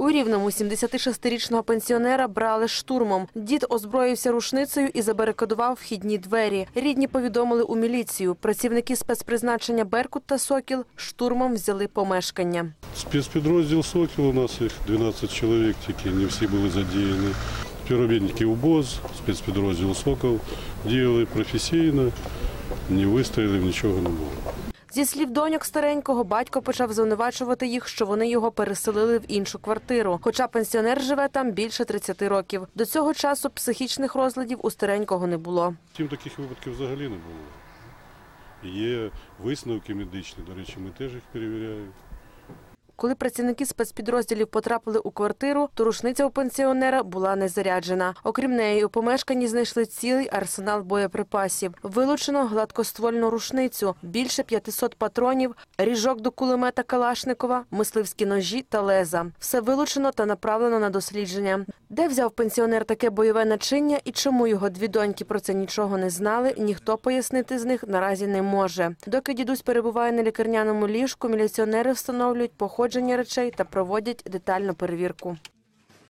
У Рівному 76-річного пенсіонера брали штурмом. Дід озброївся рушницею і забарикадував вхідні двері. Рідні повідомили у міліцію. Працівники спецпризначення «Беркут» та «Сокіл» штурмом взяли помешкання. Спецпідрозділ «Сокіл» у нас їх 12 чоловік, тільки не всі були задіяні. Співробітники УБОЗ, спецпідрозділ «Сокол» діяли професійно, ні вистрілів, нічого не було. Зі слів доньок старенького, батько почав звинувачувати їх, що вони його переселили в іншу квартиру. Хоча пенсіонер живе там більше 30 років. До цього часу психічних розладів у старенького не було. Втім, таких випадків взагалі не було. Є висновки медичні, до речі, ми теж їх перевіряємо. Коли працівники спецпідрозділів потрапили у квартиру, то рушниця у пенсіонера була не заряджена. Окрім неї, у помешканні знайшли цілий арсенал боєприпасів. Вилучено гладкоствольну рушницю, більше 500 патронів, ріжок до кулемета Калашникова, мисливські ножі та леза. Все вилучено та направлено на дослідження. Де взяв пенсіонер таке бойове начиння і чому його дві доньки про це нічого не знали, ніхто пояснити з них наразі не може. Доки дідусь перебуває на лікарняному ліжку, міліціонери встановлюють походження речей та проводять детальну перевірку.